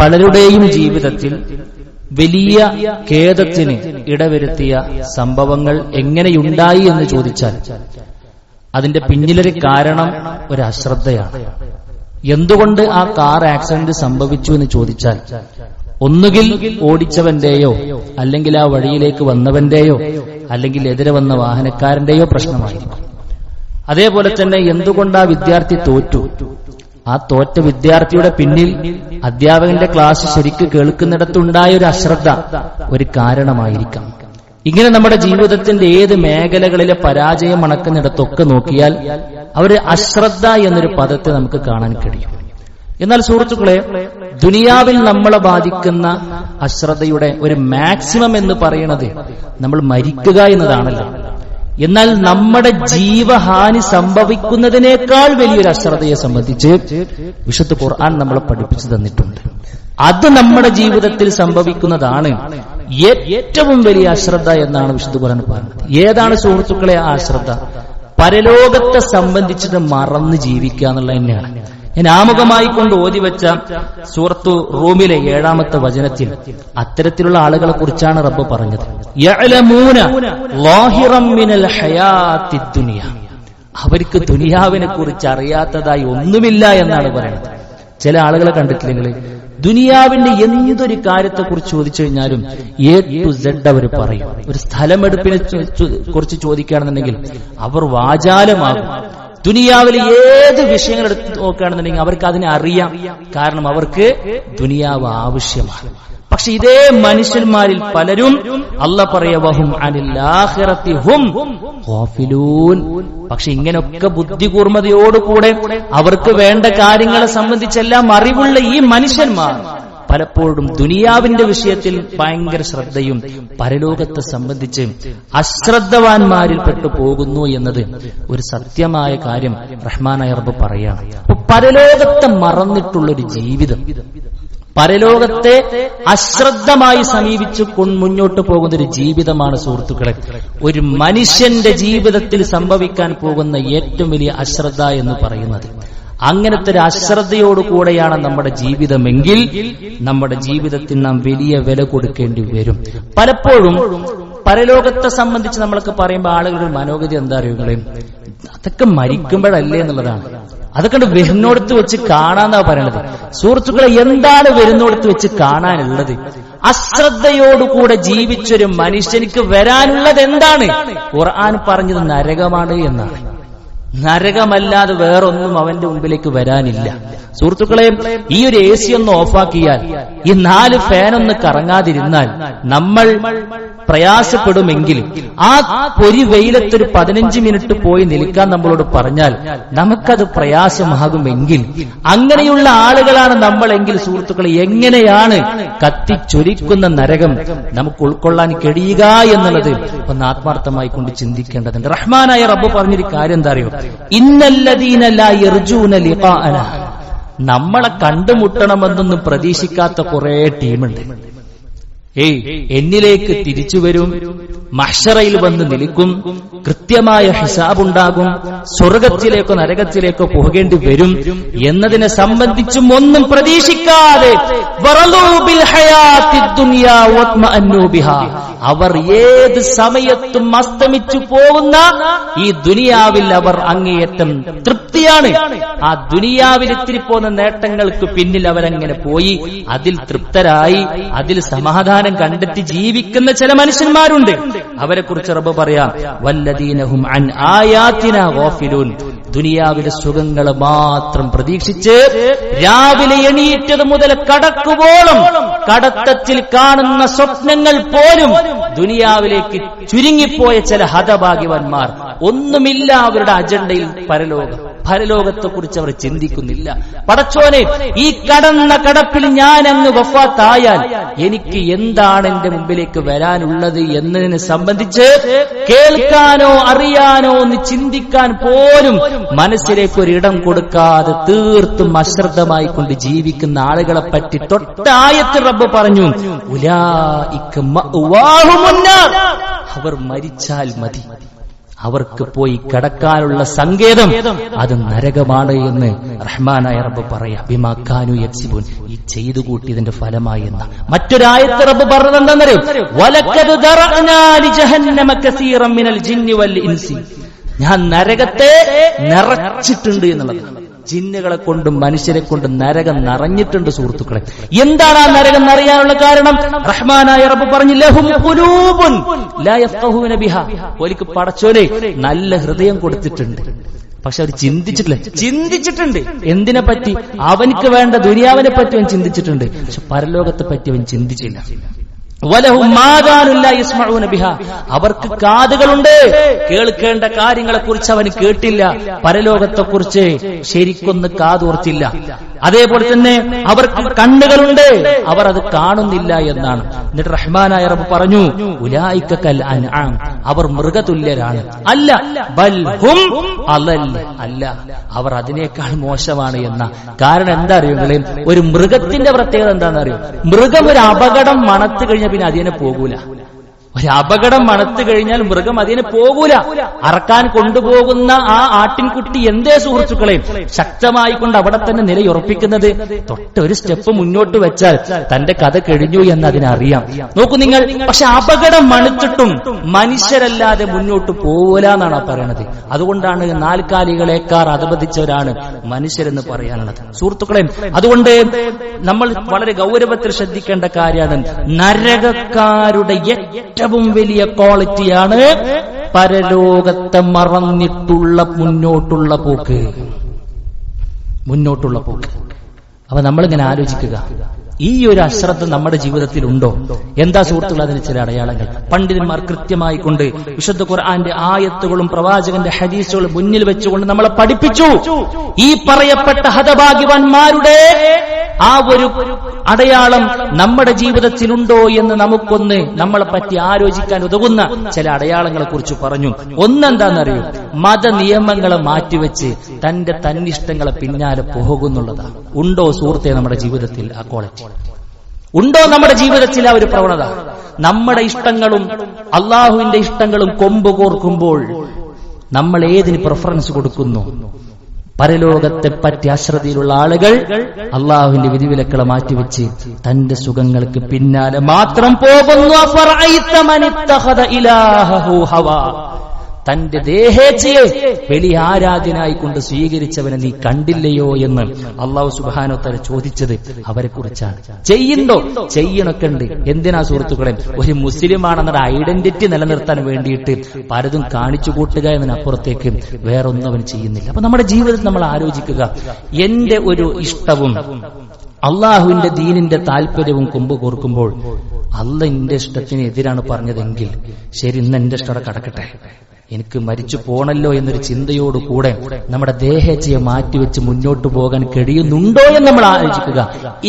പലരുടെയും ജീവിതത്തിൽ വലിയ ഖേദത്തിന് ഇടവരുത്തിയ സംഭവങ്ങൾ എങ്ങനെയുണ്ടായി എന്ന് ചോദിച്ചാൽ അതിന്റെ പിന്നിലൊരു കാരണം ഒരു അശ്രദ്ധയാണ്. എന്തുകൊണ്ട് ആ കാർ ആക്സിഡന്റ് സംഭവിച്ചു എന്ന് ചോദിച്ചാൽ ഒന്നുകിൽ ഓടിച്ചവന്റെയോ അല്ലെങ്കിൽ ആ വഴിയിലേക്ക് വന്നവന്റെയോ അല്ലെങ്കിൽ എതിരെ വന്ന വാഹനക്കാരന്റെയോ പ്രശ്നമായിരിക്കും. അതേപോലെ തന്നെ എന്തുകൊണ്ട് ആ വിദ്യാർത്ഥി തോറ്റു? ആ തോറ്റ വിദ്യാർത്ഥിയുടെ പിന്നിൽ അധ്യാപകന്റെ ക്ലാസ് ശരിക്ക് കേൾക്കുന്നിടത്തുണ്ടായ ഒരു അശ്രദ്ധ ഒരു കാരണമായിരിക്കാം. ഇങ്ങനെ നമ്മുടെ ജീവിതത്തിന്റെ ഏത് മേഖലകളിലെ പരാജയം അണക്കുന്നിടത്തൊക്കെ നോക്കിയാൽ അവർ അശ്രദ്ധ എന്നൊരു പദത്തെ നമുക്ക് കാണാൻ കഴിയും. എന്നാൽ സുഹൃത്തുക്കളെ ദുനിയാവിൽ നമ്മളെ ബാധിക്കുന്ന അശ്രദ്ധയുടെ ഒരു മാക്സിമം എന്ന് പറയുന്നത് നമ്മൾ മരിക്കുക എന്നതാണല്ലോ. എന്നാൽ നമ്മുടെ ജീവഹാനി സംഭവിക്കുന്നതിനേക്കാൾ വലിയൊരു അശ്രദ്ധയെ സംബന്ധിച്ച് വിശുദ്ധ ഖുർആൻ നമ്മളെ പഠിപ്പിച്ചു തന്നിട്ടുണ്ട്. അത് നമ്മുടെ ജീവിതത്തിൽ സംഭവിക്കുന്നതാണ് ഏറ്റവും വലിയ അശ്രദ്ധ എന്നാണ് വിശുദ്ധ ഖുർആൻ പറഞ്ഞത് ഏതാണ് സുഹൃത്തുക്കളെ ആ അശ്രദ്ധ? പരലോകത്തെ സംബന്ധിച്ചത് മറന്ന് ജീവിക്കുക എന്നുള്ളത് തന്നെയാണ്. ഞാൻ ആമുഖമായി കൊണ്ട് ഓതി വെച്ച സൂറത്തു റൂമിലെ ഏഴാമത്തെ വചനത്തിൽ അത്തരത്തിലുള്ള ആളുകളെ കുറിച്ചാണ് റബ്ബ് പറഞ്ഞത്. അവർക്ക് ദുനിയാവിനെ കുറിച്ച് അറിയാത്തതായി ഒന്നുമില്ല എന്നാണ് പറയുന്നത്. ചില ആളുകളെ കണ്ടിട്ടില്ലെങ്കിൽ ദുനിയാവിന്റെ എന്തൊരു കാര്യത്തെ കുറിച്ച് ചോദിച്ചു കഴിഞ്ഞാലും എ ടു സെഡ് അവർ പറയും. ഒരു സ്ഥലമെടുപ്പിനെ കുറിച്ച് ചോദിക്കുകയാണെന്നുണ്ടെങ്കിൽ അവർ വാചാലമാകും. ദുനിയാവിലെ ഏത് വിഷയങ്ങൾ എടുത്ത് നോക്കുകയാണെന്നുണ്ടെങ്കിൽ അവർക്ക് അതിനെ അറിയാം. കാരണം അവർക്ക് ദുനിയാവ് ആവശ്യമാണ്. പക്ഷെ ഇതേ മനുഷ്യന്മാരിൽ പലരും അല്ല പറയവഹും പക്ഷെ ഇങ്ങനൊക്കെ ബുദ്ധികൂർമ്മതയോടുകൂടെ അവർക്ക് വേണ്ട കാര്യങ്ങളെ സംബന്ധിച്ചെല്ലാം അറിവുള്ള ഈ മനുഷ്യന്മാർ പലപ്പോഴും ദുനിയാവിന്റെ വിഷയത്തിൽ ഭയങ്കര ശ്രദ്ധയും പരലോകത്തെ സംബന്ധിച്ച് അശ്രദ്ധവാന്മാരിൽ പെട്ടു പോകുന്നു എന്നത് ഒരു സത്യമായ കാര്യം റഹ്മാനായ റബ്ബ് പറയാണ്. പരലോകത്തെ മറന്നിട്ടുള്ളൊരു ജീവിതം. പരലോകത്തെ അശ്രദ്ധമായി സമീപിച്ചു മുന്നോട്ട് പോകുന്ന ഒരു ജീവിതമാണ് സുഹൃത്തുക്കളെ. ഒരു മനുഷ്യന്റെ ജീവിതത്തിൽ സംഭവിക്കാൻ പോകുന്ന ഏറ്റവും വലിയ അശ്രദ്ധ എന്ന് പറയുന്നത്. അങ്ങനത്തെ ഒരു അശ്രദ്ധയോടുകൂടെയാണ് നമ്മുടെ ജീവിതമെങ്കിൽ നമ്മുടെ ജീവിതത്തിൽ നാം വലിയ വില കൊടുക്കേണ്ടി വരും. പലപ്പോഴും പരലോകത്തെ സംബന്ധിച്ച് നമ്മളൊക്കെ പറയുമ്പോൾ ആളുകളുടെ മനോഗതി എന്താ അറിയുകളെ അതൊക്കെ മരിക്കുമ്പോഴല്ലേ എന്നുള്ളതാണ്. അതൊക്കെ വരുന്നോടത്ത് വെച്ച് കാണാന്നാ പറയണത്. സുഹൃത്തുക്കളെ എന്താണ് വരുന്നോടത്ത് വെച്ച് കാണാനുള്ളത്? അശ്രദ്ധയോടുകൂടെ ജീവിച്ചൊരു മനുഷ്യനിക്ക് വരാനുള്ളത് എന്താണ്? ഖുർആൻ പറഞ്ഞത് നരകമാണ് എന്നാണ്. നരകമല്ലാതെ വേറൊന്നും അവന്റെ മുമ്പിലേക്ക് വരാനില്ല. സുഹൃത്തുക്കളെ ഈ ഒരു എ സി ഒന്ന് ഓഫാക്കിയാൽ ഈ നാല് ഫാനൊന്ന് കറങ്ങാതിരുന്നാൽ നമ്മൾ പ്രയാസപ്പെടുമെങ്കിൽ ആ ഒരു വെയിലത്തൊരു പതിനഞ്ച് മിനിറ്റ് പോയി നിൽക്കാൻ നമ്മളോട് പറഞ്ഞാൽ നമുക്കത് പ്രയാസമാകുമെങ്കിൽ അങ്ങനെയുള്ള ആളുകളാണ് നമ്മളെങ്കിൽ സുഹൃത്തുക്കളെ എങ്ങനെയാണ് കത്തിച്ചൊരിക്കുന്ന നരകം നമുക്ക് ഉൾക്കൊള്ളാൻ കഴിയുക എന്നുള്ളത് ഒന്ന് ആത്മാർത്ഥമായി കൊണ്ട് ചിന്തിക്കേണ്ടതുണ്ട്. റഹ്മാനായ റബ്ബ് പറഞ്ഞൊരു കാര്യം എന്താ അറിയോ? നമ്മളെ കണ്ടുമുട്ടണമെന്നൊന്നും പ്രതീക്ഷിക്കാത്ത കുറെ ടീമുണ്ട്. ഏയ് എന്നിലേക്ക് തിരിച്ചു വരും മഷറയിൽ വന്ന് നിൽക്കും. കൃത്യമായ ഹിസാബുണ്ടാകും. സ്വർഗത്തിലേക്കോ നരകത്തിലേക്കോ പോകേണ്ടി വരും. എന്നതിനെ സംബന്ധിച്ചും ഒന്നും പ്രതീക്ഷിക്കാതെ. അവർ ഏത് സമയത്തും അസ്തമിച്ചു പോകുന്ന ഈ ദുനിയാവിൽ അവർ അങ്ങേയറ്റം തൃപ്തിയാണ്. ആ ദുനിയാവിൽ ഇത്തിരി പോകുന്ന നേട്ടങ്ങൾക്ക് പിന്നിൽ അവരങ്ങനെ പോയി. അതിൽ തൃപ്തരായി. അതിൽ സമാധാനം കണ്ടെത്തി ജീവിക്കുന്ന ചില മനുഷ്യന്മാരുണ്ട്. അവരെ കുറിച്ച് റബ്ബ് പറയാം വല്ലദീനഹും അൻ ഗാഫിലൂൻ. ദുനിയാവിലെ സുഖങ്ങൾ മാത്രം പ്രതീക്ഷിച്ച് രാവിലെ എണീറ്റത് മുതൽ കടക്കുവോളം കടത്തത്തിൽ കാണുന്ന സ്വപ്നങ്ങൾ പോലും ദുനിയാവിലേക്ക് ചുരുങ്ങിപ്പോയ ചില ഹതഭാഗ്യവന്മാർ ഒന്നുമില്ല അവരുടെ അജണ്ടയിൽ പരലോകം. പരലോകത്തെ കുറിച്ച് അവർ ചിന്തിക്കുന്നില്ല പടച്ചോനെ ഈ കടന്ന കടപ്പിൽ ഞാൻ അങ്ങ് വഫാത്തായാൽ എനിക്ക് എന്താണ് എന്റെ മുമ്പിലേക്ക് വരാനുള്ളത് എന്നതിനെ സംബന്ധിച്ച് കേൾക്കാനോ അറിയാനോ ഒന്ന് ചിന്തിക്കാൻ പോലും മനസ്സിലേക്ക് ഒരിടം കൊടുക്കാതെ തീർത്തും അശ്രദ്ധമായി കൊണ്ട് ജീവിക്കുന്ന ആളുകളെ പറ്റി തൊട്ടായത്തിൽ റബ്ബ് പറഞ്ഞു ഉലാ. അവർ മരിച്ചാൽ മതി അവർക്ക് പോയി കടക്കാനുള്ള സങ്കേതം അത് നരകമാണ് എന്ന് റഹ്മാനായ റബ്ബ് പറയാ. ഈ ചെയ്തു കൂട്ടിയതിന്റെ ഫലമായി എന്ന. മറ്റൊരായത്ത് റബ്ബ് പറഞ്ഞത് എന്താണെന്നറിയോ വലക്കത് ദറഅനാ ലിജഹന്നമ കസീറൻ മിനൽ ജിന്നി വൽ ഇൻസി. ഞാൻ നരകത്തെ നിറച്ചിട്ടുണ്ട് എന്നുള്ളതാണ് ജിന്നുകളെ കൊണ്ടും മനുഷ്യരെ കൊണ്ടും നരകം നിറഞ്ഞിട്ടുണ്ട് സുഹൃത്തുക്കളെ. എന്താണ് ആ നരകം നിറയാനുള്ള കാരണം? റഹ്മാനായ റബ്ബ് പറഞ്ഞു ഓലിക്ക് പടച്ചോനെ നല്ല ഹൃദയം കൊടുത്തിട്ടുണ്ട്. പക്ഷെ അവർ ചിന്തിച്ചിട്ടില്ല. ചിന്തിച്ചിട്ടുണ്ട്. എന്തിനെ പറ്റി? അവനിക്ക് വേണ്ട ദുര്യാവിനെ പറ്റി അവൻ ചിന്തിച്ചിട്ടുണ്ട്. പക്ഷെ പരലോകത്തെ പറ്റി അവൻ ചിന്തിച്ചില്ല. അവർക്ക് കാതുകളുണ്ട്. കേൾക്കേണ്ട കാര്യങ്ങളെ കുറിച്ച് അവൻ കേട്ടില്ല. പരലോകത്തെ കുറിച്ച് ശരിക്കൊന്ന് കാതോർത്തില്ല. അതേപോലെ തന്നെ അവർക്ക് കണ്ണുകളുണ്ട്. അവർ അത് കാണുന്നില്ല എന്നാണ്. എന്നിട്ട് റഹ്മാനായ റബ്ബ് പറഞ്ഞു ഉലായിക്കൽ അൻആം. അവർ മൃഗതുല്യരാണ്. അല്ല ബൽ ഹും അലൽ അല്ല. അവർ അതിനേക്കാൾ മോശമാണ് എന്ന. കാരണം എന്താ അറിയുങ്ങളെ ഒരു മൃഗത്തിന്റെ പ്രത്യേകത എന്താണെന്ന് അറിയോ മൃഗം ഒരു അപകടം മണത്ത് കഴിഞ്ഞ പിന്നെ അതിനെ പോകൂല. ഒരു അപകടം മണത്തു കഴിഞ്ഞാൽ മൃഗം അതിനെ പോകൂല. അറക്കാൻ കൊണ്ടുപോകുന്ന ആ ആട്ടിൻകുട്ടി എന്തേ സുഹൃത്തുക്കളെ? ശക്തമായി കൊണ്ട് അവിടെ തന്നെ നിലയുറപ്പിക്കുന്നത്. തൊട്ടൊരു സ്റ്റെപ്പ് മുന്നോട്ട് വെച്ചാൽ തന്റെ കഥ കഴിഞ്ഞു എന്ന് അതിനറിയാം നോക്കൂ നിങ്ങൾ പക്ഷെ അപകടം മണത്തിട്ടും മനുഷ്യരല്ലാതെ മുന്നോട്ട് പോകൂല എന്നാണ് പറയണത്. അതുകൊണ്ടാണ് നാൽക്കാലികളെക്കാർ അധപതിച്ചവരാണ് മനുഷ്യരെന്ന് പറയാനുള്ളത്. സുഹൃത്തുക്കളെ അതുകൊണ്ട് നമ്മൾ വളരെ ഗൗരവത്തിൽ ശ്രദ്ധിക്കേണ്ട കാര്യമാണ്. നരകക്കാരുടെ ഏറ്റവും വലിയ ക്വാളിറ്റിയാണ് പരലോകത്തെ മറന്നിട്ടുള്ള മുന്നോട്ടുള്ള പോക്ക്. മുന്നോട്ടുള്ള പോക്ക്. അപ്പൊ നമ്മളിങ്ങനെ ആലോചിക്കുക. ഈ ഒരു അശ്രദ്ധ നമ്മുടെ ജീവിതത്തിൽ ഉണ്ടോ എന്താ സുഹൃത്തുക്കൾ അതിന് ചില അടയാളങ്ങൾ. പണ്ഡിതന്മാർ കൃത്യമായി കൊണ്ട് വിശുദ്ധ ഖുർആന്റെ ആയത്തുകളും പ്രവാചകന്റെ ഹദീസുകളും മുന്നിൽ വെച്ചുകൊണ്ട് നമ്മളെ പഠിപ്പിച്ചു. ഈ പറയപ്പെട്ട ഹതഭാഗ്യവാന്മാരുടെ ആ ഒരു അടയാളം നമ്മുടെ ജീവിതത്തിലുണ്ടോ എന്ന് നമുക്കൊന്ന് നമ്മളെ പറ്റി ആലോചിക്കാൻ ഉതകുന്ന ചില അടയാളങ്ങളെ കുറിച്ച് പറഞ്ഞു. ഒന്നെന്താണെന്നറിയൂ? മത നിയമങ്ങളെ മാറ്റിവെച്ച് തന്റെ തന്നിഷ്ടങ്ങളെ പിന്നാലെ പോകുന്നുള്ളതാണ്. ഉണ്ടോ സുഹൃത്തെ നമ്മുടെ ജീവിതത്തിൽ ആ ക്വാളിറ്റി ഉണ്ടോ നമ്മുടെ ജീവിതത്തിൽ ആ ഒരു പ്രവണത? നമ്മുടെ ഇഷ്ടങ്ങളും അള്ളാഹുവിന്റെ ഇഷ്ടങ്ങളും കൊമ്പ് കോർക്കുമ്പോൾ നമ്മൾ ഏതിന് പ്രിഫറൻസ് കൊടുക്കുന്നു? പരലോകത്തെ പറ്റി അശ്രദ്ധയിലുള്ള ആളുകൾ അള്ളാഹുവിന്റെ വിധിവിലക്കളെ മാറ്റിവെച്ച് തന്റെ സുഖങ്ങൾക്ക് പിന്നാലെ മാത്രം പോകുന്നു. തന്റെ ദേഹേച്ഛയെ വലിയ ആരാധ്യനായി കൊണ്ട് സ്വീകരിച്ചവനെ നീ കണ്ടില്ലയോ എന്ന് അള്ളാഹു സുബാനോത്തര ചോദിച്ചത് അവരെ കുറിച്ചാണ്. ചെയ്യുണ്ടോ? ചെയ്യണൊക്കെ ഉണ്ട്. എന്തിനാ സുഹൃത്തുക്കളെ? ഒരു മുസ്ലിമാണെന്നൊരു ഐഡന്റിറ്റി നിലനിർത്താൻ വേണ്ടിയിട്ട് പലതും കാണിച്ചു കൂട്ടുക എന്നതിനപ്പുറത്തേക്ക് വേറൊന്നും അവൻ ചെയ്യുന്നില്ല. അപ്പൊ നമ്മുടെ ജീവിതത്തിൽ നമ്മൾ ആലോചിക്കുക എന്റെ ഒരു ഇഷ്ടവും അള്ളാഹുവിന്റെ ദീനിന്റെ താല്പര്യവും കൊമ്പ് കോർക്കുമ്പോൾ അല്ല എന്റെ ഇഷ്ടത്തിന് എതിരാണ് പറഞ്ഞതെങ്കിൽ ശരി ഇന്ന് എന്റെ ഇഷ്ടം കടക്കട്ടെ. എനിക്ക് മരിച്ചു പോണല്ലോ എന്നൊരു ചിന്തയോടുകൂടെ നമ്മുടെ ദേഹേച്ഛയെ മാറ്റിവെച്ച് മുന്നോട്ട് പോകാൻ കഴിയുന്നുണ്ടോ എന്ന് നമ്മൾ ആലോചിക്കുക.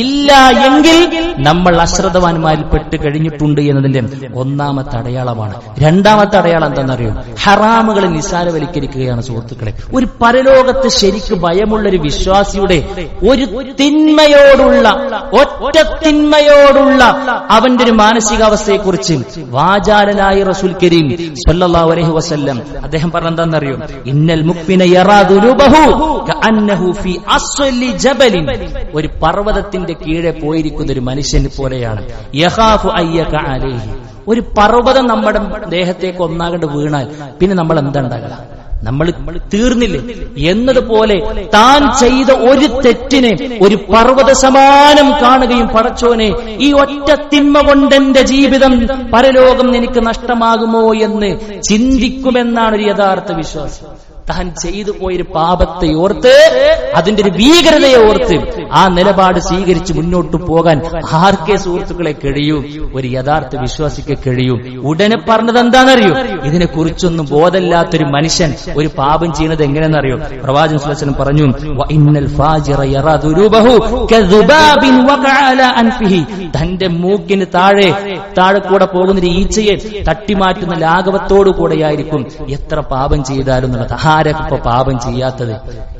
ഇല്ല എങ്കിൽ നമ്മൾ അശ്രദ്ധവാന്മാരിൽ പെട്ട് കഴിഞ്ഞിട്ടുണ്ട് എന്നതിന്റെ ഒന്നാമത്തെ അടയാളമാണ്. രണ്ടാമത്തെ അടയാളം എന്താണെന്നറിയോ? ഹറാമുകളെ നിസാരവൽക്കരിക്കുകയാണ് സുഹൃത്തുക്കളെ. ഒരു പരലോകത്ത് ശരിക്ക് ഭയമുള്ള ഒരു വിശ്വാസിയുടെ ഒരു തിന്മയോടുള്ള ഒറ്റ തിന്മയോടുള്ള അവന്റെ ഒരു മാനസികാവസ്ഥയെക്കുറിച്ച് വാചാലനായി റസൂൽ കരീം സല്ലാ അലൈഹി വസല്ലം അദ്ദേഹം ഇന്നൽ ദുനൂബഹു കഅന്നഹു ഫി അസ്ലി ജബലിൻ. ഒരു പർവതത്തിന്റെ കീഴെ പോയിരിക്കുന്ന ഒരു മനുഷ്യനെ പോലെയാണ്. യഹാഫു അയ്യക അലൈഹി. ഒരു പർവതം നമ്മുടെ ദേഹത്തേക്ക് ഒന്നാകണ്ട് വീണാൽ പിന്നെ നമ്മൾ എന്താ ഉണ്ടാകുക? നമ്മൾ തീർന്നില്ലേ? എന്നതുപോലെ താൻ ചെയ്ത ഒരു തെറ്റിനെ ഒരു പർവത സമാനം കാണുകയും പടച്ചോനെ ഈ ഒറ്റ തിന്മ കൊണ്ടെന്റെ ജീവിതം പരലോകം എനിക്ക് നഷ്ടമാകുമോ എന്ന് ചിന്തിക്കുമെന്നാണ് ഒരു യഥാർത്ഥ വിശ്വാസം. താൻ ചെയ്തു പോയൊരു പാപത്തെ ഓർത്ത് അതിന്റെ ഒരു ഭീകരതയെ ഓർത്ത് ആ നിലപാട് സ്വീകരിച്ച് മുന്നോട്ട് പോകാൻ ആർക്കെ സുഹൃത്തുക്കളെ കഴിയൂ? ഒരു യഥാർത്ഥ വിശ്വാസിക്ക് കഴിയൂ. ഉടനെ പറഞ്ഞത് എന്താണെന്നറിയോ? ഇതിനെ കുറിച്ചൊന്നും ബോധമില്ലാത്തൊരു മനുഷ്യൻ ഒരു പാപം ചെയ്യുന്നത് എങ്ങനെയെന്നറിയോ? പ്രവാചകൻ സുലസനം പറഞ്ഞു. തന്റെ മൂക്കിന് താഴെ താഴെ കൂടെ പോകുന്ന ഒരു ഈച്ചയെ തട്ടിമാറ്റുന്ന ലാഘവത്തോടു കൂടെയായിരിക്കും എത്ര പാപം ചെയ്താലും എന്നുള്ളത്. ആ ആരൊക്കെ പാപം ചെയ്യാത്തത്?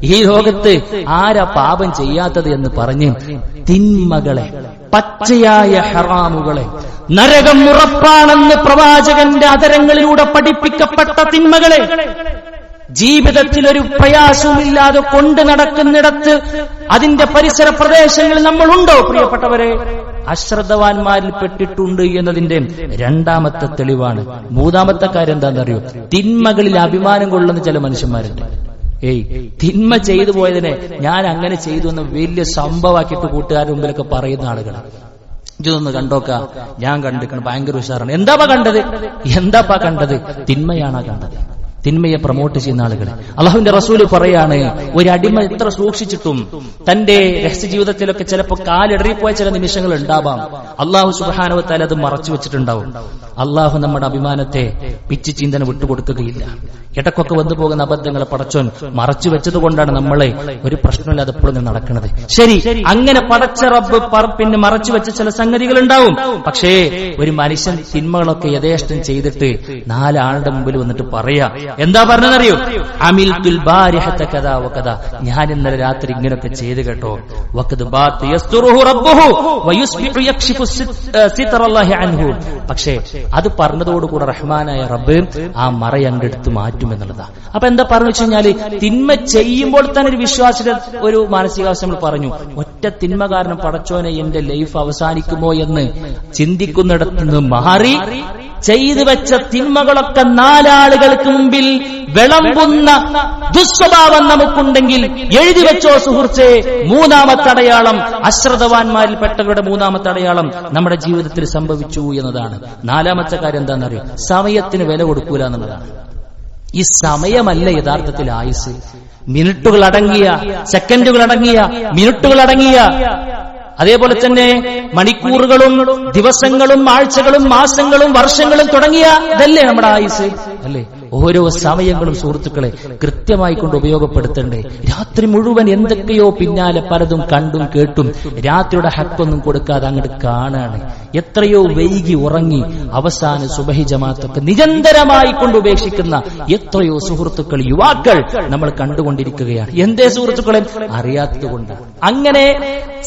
ഈ ലോകത്ത് ആരാ പാപം ചെയ്യാത്തത് എന്ന് പറഞ്ഞ് തിന്മകളെ പച്ചയായ ഹറാമുകളെ നരകം ഉറപ്പാണെന്ന് പ്രവാചകന്റെ അതരങ്ങളിലൂടെ പഠിപ്പിക്കപ്പെട്ട തിന്മകളെ ജീവിതത്തിൽ ഒരു പ്രയാസവുമില്ലാതെ കൊണ്ടു നടക്കുന്നിടത്ത് അതിന്റെ പരിസര പ്രദേശങ്ങളിൽ നമ്മളുണ്ടോ പ്രിയപ്പെട്ടവരെ? അശ്രദ്ധവാന്മാരിൽ പെട്ടിട്ടുണ്ട് എന്നതിന്റെ രണ്ടാമത്തെ തെളിവാണ്. മൂന്നാമത്തെ കാര്യം എന്താണെന്നറിയോ? തിന്മകളിൽ അഭിമാനം കൊള്ളുന്ന ചില മനുഷ്യന്മാരുണ്ട്. ഏയ് തിന്മ ചെയ്തു പോയതിനെ ഞാൻ അങ്ങനെ ചെയ്തു എന്ന് വലിയ സംഭവമാക്കിയിട്ട് കൂട്ടുകാരുടെ മുമ്പിലൊക്കെ പറയുന്ന ആളുകളാണ് ഇതൊന്ന് കണ്ടോക്ക. ഞാൻ കണ്ടിരിക്കണം ഭയങ്കര ഉഷാറാണ്. എന്താപ്പാ കണ്ടത്? എന്താപ്പാ കണ്ടത്? തിന്മയാണാ കണ്ടത്. തിന്മയെ പ്രൊമോട്ട് ചെയ്യുന്ന ആളുകൾ അള്ളാഹുവിന്റെ റസൂൽ പറയാണ് ഒരു അടിമ എത്ര സൂക്ഷിച്ചിട്ടും തന്റെ രഹസ്യ ജീവിതത്തിലൊക്കെ ചിലപ്പോൾ കാലിടറിപ്പോയ ചില നിമിഷങ്ങൾ ഉണ്ടാവാം. അള്ളാഹു സുബാനവത്താൽ അത് മറച്ചു വെച്ചിട്ടുണ്ടാവും. അള്ളാഹു നമ്മുടെ അഭിമാനത്തെ പിച്ചു ചിന്തന വിട്ടുകൊടുക്കുകയില്ല. ഇടക്കൊക്കെ വന്നു പോകുന്ന അബദ്ധങ്ങളെ പടച്ചോൻ മറച്ചു വെച്ചത് കൊണ്ടാണ് നമ്മളെ ഒരു പ്രശ്നമില്ലാതെ എപ്പോഴും നടക്കുന്നത് ശരി അങ്ങനെ പടച്ച റബ്ബ് പിന്നെ മറച്ചു വെച്ച ചില സംഗതികൾ ഉണ്ടാവും പക്ഷേ ഒരു മനുഷ്യൻ തിന്മകളൊക്കെ യഥേഷ്ടം ചെയ്തിട്ട് നാലാളുടെ മുമ്പിൽ വന്നിട്ട് പറയാ എന്താ പറഞ്ഞതെന്നറിയോ? അമിൽ കഥാ ഞാൻ ഇന്നലെ രാത്രി ഇങ്ങനൊക്കെ ചെയ്ത് കേട്ടോ. പക്ഷേ അത് പറഞ്ഞതോടുകൂടെ റഹ്മാനായ റബ്ബ് ആ മറ അങ്ങെടുത്ത് മാറ്റും മാറ്റുമെന്നുള്ളതാ അപ്പൊ എന്താ പറഞ്ഞു വെച്ച് കഴിഞ്ഞാൽ തിന്മ ചെയ്യുമ്പോൾ തന്നെ ഒരു വിശ്വാസിയുടെ ഒരു മാനസികാവസ്ഥ നമ്മൾ പറഞ്ഞു. ഒറ്റ തിന്മ കാരണം പടച്ചോനെ എന്റെ ലൈഫ് അവസാനിക്കുമോ എന്ന് ചിന്തിക്കുന്നിടത്ത് നിന്ന് മാറി ചെയ്തു വെച്ച തിന്മകളൊക്കെ നാലാളുകൾക്ക് മുമ്പിൽ വിളമ്പുന്ന ദുസ്വഭാവം നമുക്കുണ്ടെങ്കിൽ എഴുതി വെച്ചോ സുഹൃത്തെ മൂന്നാമത്തെ അടയാളം അശ്രദ്ധവാന്മാരിൽപ്പെട്ടവരുടെ മൂന്നാമത്തെ അടയാളം നമ്മുടെ ജീവിതത്തിൽ സംഭവിച്ചു എന്നതാണ്. നാലാമത്തെ കാര്യം എന്താണെന്നറിയോ? സമയത്തിന് വില കൊടുക്കൂല എന്നുള്ളതാണ്. ഈ സമയമല്ല യഥാർത്ഥത്തിൽ ആയുസ്. മിനിറ്റുകൾ അടങ്ങിയ സെക്കൻഡുകൾ അടങ്ങിയ മിനിറ്റുകൾ അടങ്ങിയ. അതേപോലെ തന്നെ മണിക്കൂറുകളും ദിവസങ്ങളും ആഴ്ചകളും മാസങ്ങളും വർഷങ്ങളും തുടങ്ങിയ ഇതല്ലേ നമ്മുടെ ആയുസ്? അല്ലേ? ഓരോ സമയങ്ങളും സുഹൃത്തുക്കളെ കൃത്യമായി കൊണ്ട് ഉപയോഗപ്പെടുത്തണ്ടേ. രാത്രി മുഴുവൻ എന്തൊക്കെയോ പിന്നാലെ പലതും കണ്ടും കേട്ടും രാത്രിയുടെ ഹക്കൊന്നും കൊടുക്കാതെ അങ്ങോട്ട് കാണാണ്. എത്രയോ വൈകി ഉറങ്ങി അവസാന സുബഹി ജമാത്തൊക്കെ നിരന്തരമായി കൊണ്ട് ഉപേക്ഷിക്കുന്ന എത്രയോ സുഹൃത്തുക്കൾ യുവാക്കൾ നമ്മൾ കണ്ടുകൊണ്ടിരിക്കുകയാണ്. എന്തേ സുഹൃത്തുക്കളെ? അറിയാത്തതുകൊണ്ട്. അങ്ങനെ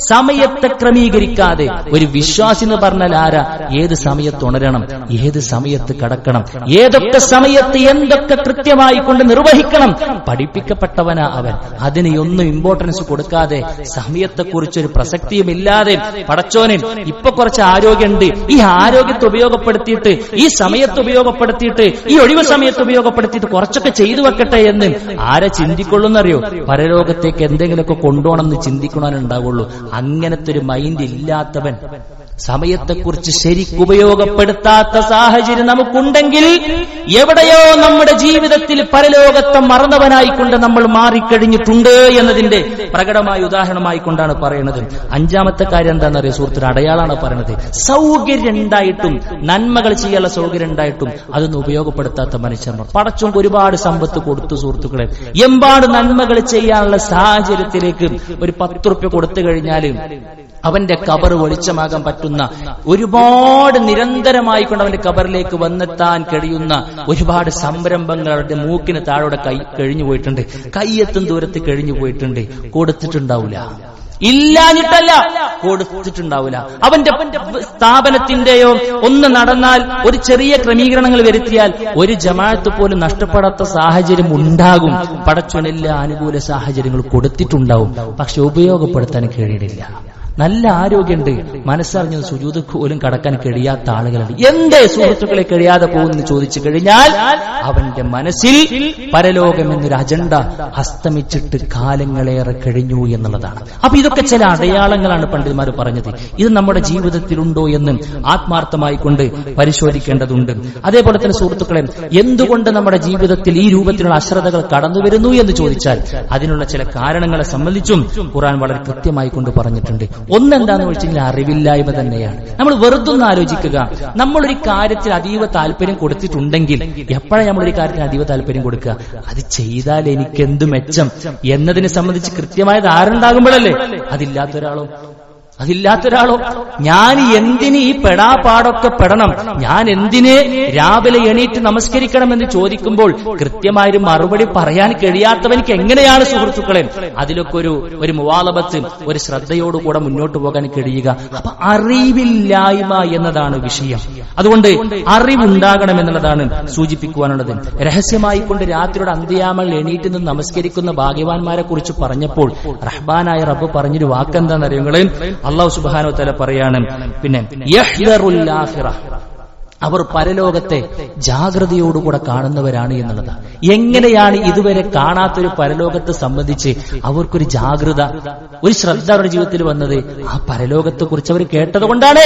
സമയത്തെ ക്രമീകരിക്കാതെ ഒരു വിശ്വാസി എന്ന് പറഞ്ഞാൽ ആരാ? ഏത് സമയത്ത് ഉണരണം? ഏത് സമയത്ത് കടക്കണം? ഏതൊക്കെ സമയത്ത് എന്തൊക്കെ കൃത്യമായി കൊണ്ട് നിർവഹിക്കണം? പഠിപ്പിക്കപ്പെട്ടവനാ അവൻ. അതിന് ഒന്നും ഇമ്പോർട്ടൻസ് കൊടുക്കാതെ സമയത്തെക്കുറിച്ചൊരു പ്രസക്തിയുമില്ലാതെ പടച്ചോനെ ഇപ്പൊ കുറച്ച് ആരോഗ്യമുണ്ട് ഈ ആരോഗ്യത്തെ ഉപയോഗപ്പെടുത്തിയിട്ട് ഈ സമയത്ത് ഉപയോഗപ്പെടുത്തിയിട്ട് ഈ ഒഴിവ് സമയത്ത് ഉപയോഗപ്പെടുത്തിയിട്ട് കുറച്ചൊക്കെ ചെയ്തു വെക്കട്ടെ എന്ന് ആരെ ചിന്തിക്കൊള്ളുന്നറിയോ? പരലോകത്തേക്ക് എന്തെങ്കിലുമൊക്കെ കൊണ്ടുപോകണം എന്ന് ചിന്തിക്കണമെന്നുണ്ടാവുള്ളൂ അങ്ങനത്തെ ഒരു മൈൻഡ് ഇല്ലാത്തവൻ. സമയത്തെക്കുറിച്ച് ശരിക്കുപയോഗപ്പെടുത്താത്ത സാഹചര്യം നമുക്കുണ്ടെങ്കിൽ എവിടെയോ നമ്മുടെ ജീവിതത്തിൽ പരലോകത്തെ മറന്നവനായിക്കൊണ്ട് നമ്മൾ മാറിക്കഴിഞ്ഞിട്ടുണ്ട് എന്നതിന്റെ പ്രകടമായ ഉദാഹരണമായി കൊണ്ടാണ് പറയുന്നത്. അഞ്ചാമത്തെ കാര്യം എന്താണെന്ന് അറിയാം സുഹൃത്തിന് അടയാളാണ് പറയുന്നത്. സൗകര്യം ഉണ്ടായിട്ടും നന്മകൾ ചെയ്യാനുള്ള സൗകര്യം ഉണ്ടായിട്ടും അതൊന്നും ഉപയോഗപ്പെടുത്താത്ത മനുഷ്യന്മാർ പടച്ചും ഒരുപാട് സമ്പത്ത് കൊടുത്തു സുഹൃത്തുക്കളെ. എമ്പാട് നന്മകൾ ചെയ്യാനുള്ള സാഹചര്യത്തിലേക്ക് ഒരു പത്ത് റുപ്യ കൊടുത്തു കഴിഞ്ഞാൽ അവന്റെ കബർ വെളിച്ചമാകാൻ പറ്റുന്ന ഒരുപാട് നിരന്തരമായി കൊണ്ട് അവന്റെ കബറിലേക്ക് വന്നെത്താൻ കഴിയുന്ന ഒരുപാട് സംരംഭങ്ങൾ അവരുടെ മൂക്കിന് താഴോടെ കൈ കഴിഞ്ഞു പോയിട്ടുണ്ട്. കയ്യെത്തും ദൂരത്ത് കഴിഞ്ഞു പോയിട്ടുണ്ട്. കൊടുത്തിട്ടുണ്ടാവില്ല ഇല്ലാഞ്ഞിട്ടല്ല കൊടുത്തിട്ടുണ്ടാവില്ല അവന്റെ സ്ഥാപനത്തിന്റെയോ ഒന്ന് നടന്നാൽ ഒരു ചെറിയ ക്രമീകരണങ്ങൾ വരുത്തിയാൽ ഒരു ജമാഅത്ത് പോലും നഷ്ടപ്പെടാത്ത സാഹചര്യം ഉണ്ടാകും. പടച്ചുണില്ല അനുകൂല സാഹചര്യങ്ങൾ കൊടുത്തിട്ടുണ്ടാവും. പക്ഷെ ഉപയോഗപ്പെടുത്താൻ കഴിയില്ല നല്ല ആരോഗ്യമുണ്ട്. മനസ്സറിഞ്ഞത് സുജൂത് പോലും കടക്കാൻ കഴിയാത്ത ആളുകളാണ് എന്തേ സുഹൃത്തുക്കളെ കഴിയാതെ പോകുമെന്ന് ചോദിച്ചു കഴിഞ്ഞാൽ അവന്റെ മനസ്സിൽ പരലോകം എന്നൊരു അജണ്ട അസ്തമിച്ചിട്ട് കാലങ്ങളേറെ കഴിഞ്ഞു എന്നുള്ളതാണ്. അപ്പൊ ഇതൊക്കെ ചില അടയാളങ്ങളാണ് പണ്ഡിതന്മാർ പറഞ്ഞത്. ഇത് നമ്മുടെ ജീവിതത്തിലുണ്ടോ എന്ന് ആത്മാർത്ഥമായി കൊണ്ട് പരിശോധിക്കേണ്ടതുണ്ട്. അതേപോലെ തന്നെ സുഹൃത്തുക്കളെ എന്തുകൊണ്ട് നമ്മുടെ ജീവിതത്തിൽ ഈ രൂപത്തിലുള്ള അശ്രദ്ധകൾ കടന്നു വരുന്നു എന്ന് ചോദിച്ചാൽ അതിനുള്ള ചില കാരണങ്ങളെ സംബന്ധിച്ചും ഖുറാൻ വളരെ കൃത്യമായി കൊണ്ട് പറഞ്ഞിട്ടുണ്ട്. ഒന്നെന്താന്ന് വെച്ച് കഴിഞ്ഞാൽ അറിവില്ലായ്മ തന്നെയാണ്. നമ്മൾ വെറുതൊന്ന് ആലോചിക്കുക. നമ്മളൊരു കാര്യത്തിൽ അതീവ താല്പര്യം കൊടുത്തിട്ടുണ്ടെങ്കിൽ എപ്പോഴാണ് നമ്മളൊരു കാര്യത്തിന് അതീവ താല്പര്യം കൊടുക്കുക? അത് ചെയ്താൽ എനിക്ക് എന്ത് മെച്ചം എന്നതിനെ സംബന്ധിച്ച് കൃത്യമായ ധാരണ ഉണ്ടാകുമ്പോഴല്ലേ? അതില്ലാത്ത ഒരാളോ അതില്ലാത്ത ഒരാളോ ഞാൻ എന്തിന് ഈ പെടാപാടൊക്കെ പെടണം? ഞാൻ എന്തിന് രാവിലെ എണീറ്റ് നമസ്കരിക്കണം എന്ന് ചോദിക്കുമ്പോൾ കൃത്യമായൊരു മറുപടി പറയാൻ കഴിയാത്തവനിക്ക് എങ്ങനെയാണ് സുഹൃത്തുക്കളെ? അതിലൊക്കെ ഒരു ഒരു മുവാലബത്ത് ഒരു ശ്രദ്ധയോടുകൂടെ മുന്നോട്ട് പോകാൻ കഴിയുക. അപ്പൊ അറിവില്ലായ്മ എന്നതാണ് വിഷയം. അതുകൊണ്ട് അറിവുണ്ടാകണം എന്നുള്ളതാണ് സൂചിപ്പിക്കുവാനുള്ളത്. രഹസ്യമായി കൊണ്ട് രാത്രിയുടെ അന്ത്യാമൽ എണീറ്റ് നിന്ന് നമസ്കരിക്കുന്ന ഭാഗ്യവാന്മാരെ കുറിച്ച് പറഞ്ഞപ്പോൾ റഹ്ബാനായ റബ്ബ് പറഞ്ഞൊരു വാക്കെന്താണെന്ന് അറിയുങ്ങളെ അള്ളാഹു സുബാനോ തല പറയാണ് പിന്നെ. അവർ പരലോകത്തെ ജാഗ്രതയോടുകൂടെ കാണുന്നവരാണ് എന്നുള്ളത്. എങ്ങനെയാണ് ഇതുവരെ കാണാത്തൊരു പരലോകത്തെ സംബന്ധിച്ച് അവർക്കൊരു ജാഗ്രത ഒരു ശ്രദ്ധ അവരുടെ ജീവിതത്തിൽ വന്നത്? ആ പരലോകത്തെ കുറിച്ച് അവർ കേട്ടത് കൊണ്ടാണ്.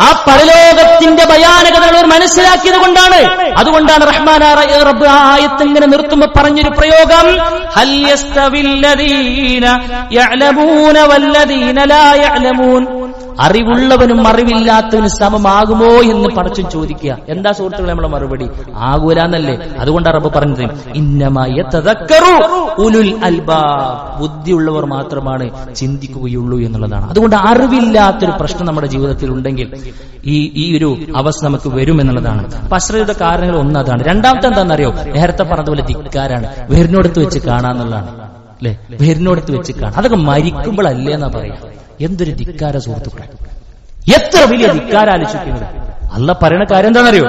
ആ പരലോകത്തിന്റെ ഭയാനകതകൾ അവർ മനസ്സിലാക്കിയത് കൊണ്ടാണ്. അതുകൊണ്ടാണ് റഹ്മാൻ നിർത്തുമ്പോ പറഞ്ഞൊരു പ്രയോഗം. വല്ലദീന ലാ അറിവുള്ളവനും അറിവില്ലാത്തവനും സമമാകുമോ എന്ന് പറച്ചു ചോദിക്കുക. എന്താ സുഹൃത്തുക്കളെ നമ്മളെ മറുപടി? ആകൂലെന്നല്ലേ? അതുകൊണ്ട് റബ്ബ് പറഞ്ഞത്. ഇന്നമായ ഉലുൽ അൽബാ ബുദ്ധിയുള്ളവർ മാത്രമാണ് ചിന്തിക്കുകയുള്ളൂ എന്നുള്ളതാണ്. അതുകൊണ്ട് അറിവില്ലാത്തൊരു പ്രശ്നം നമ്മുടെ ജീവിതത്തിൽ ഉണ്ടെങ്കിൽ ഈ ഈ ഒരു അവസ്ഥ നമുക്ക് വരും എന്നുള്ളതാണ്. പശ്രയുടെ കാരണങ്ങൾ ഒന്ന് അതാണ്. രണ്ടാമത്തെ എന്താണെന്നറിയോ? നേരത്തെ പറഞ്ഞതുപോലെ ധിക്കാരാണ്. വേരിനോടത്ത് വെച്ച് കാണാന്നുള്ളതാണ്. അല്ലെ? വേരിനോടത്ത് വെച്ച് കാണാം. അതൊക്കെ മരിക്കുമ്പോഴല്ലേ എന്നാ പറയാ. എന്തൊരു ധിക്കാര സുഹൃത്തുക്കളെ? എത്ര വലിയ ധിക്കാരാലോചിക്കുന്നത് അല്ല പറയണ കാര്യം എന്താണെന്നറിയോ?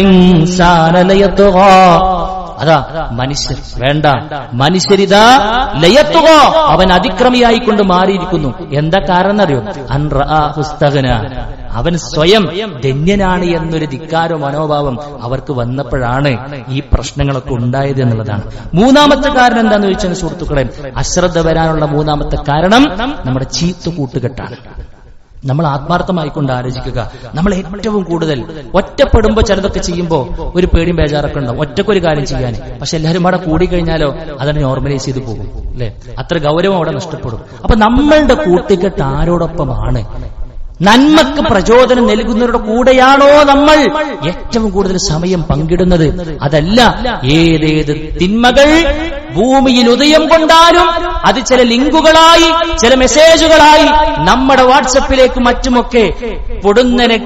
ഇൻസാന ലയത്ഗാ. അതാ മനുഷ്യർ വേണ്ട. മനുഷ്യരിതാ ലയത്തുക അവൻ അതിക്രമിയായിക്കൊണ്ട് മാറിയിരിക്കുന്നു. എന്താ കാരണം എന്നറിയോ അൻറഹുസ്തകന അവൻ സ്വയം ധന്യനാണ് എന്നൊരു ധിക്കാരോ മനോഭാവം അവർക്ക് വന്നപ്പോഴാണ് ഈ പ്രശ്നങ്ങളൊക്കെ ഉണ്ടായത് എന്നുള്ളതാണ്. മൂന്നാമത്തെ കാരണം എന്താന്ന് ചോദിച്ചാൽ സുഹൃത്തുക്കളെ അശ്രദ്ധ വരാനുള്ള മൂന്നാമത്തെ കാരണം നമ്മുടെ ചീത്ത കൂട്ടുകെട്ടാണ്. നമ്മൾ ആത്മാർത്ഥമായിക്കൊണ്ട് ആലോചിക്കുക. നമ്മൾ ഏറ്റവും കൂടുതൽ ഒറ്റപ്പെടുമ്പോ ചിലതൊക്കെ ചെയ്യുമ്പോൾ ഒരു പേടിയും ബേജാറൊക്കെ ഉണ്ടാവും. ഒറ്റക്കൊരു കാര്യം ചെയ്യാൻ. പക്ഷെ എല്ലാവരും അവിടെ കൂടിക്കഴിഞ്ഞാലോ അതന്നെ നോർമലൈസ് ചെയ്ത് പോകും. അല്ലെ? അത്ര ഗൗരവം അവിടെ നഷ്ടപ്പെടും. അപ്പൊ നമ്മളുടെ കൂട്ടിക്കെട്ട് ആരോടൊപ്പമാണ്? നന്മക്ക് പ്രചോദനം നൽകുന്നവരുടെ കൂടെയാണോ നമ്മൾ? ഏറ്റവും കൂടുതൽ സമയം പങ്കിടുന്നത് അതല്ല ഏതേത് തിന്മകൾ ഭൂമിയിൽ ഉദയം കൊണ്ടാലും അത് ചില ലിങ്കുകളായി ചില മെസ്സേജുകളായി നമ്മുടെ വാട്സപ്പിലേക്ക് മറ്റുമൊക്കെ പൊടുന്നനെ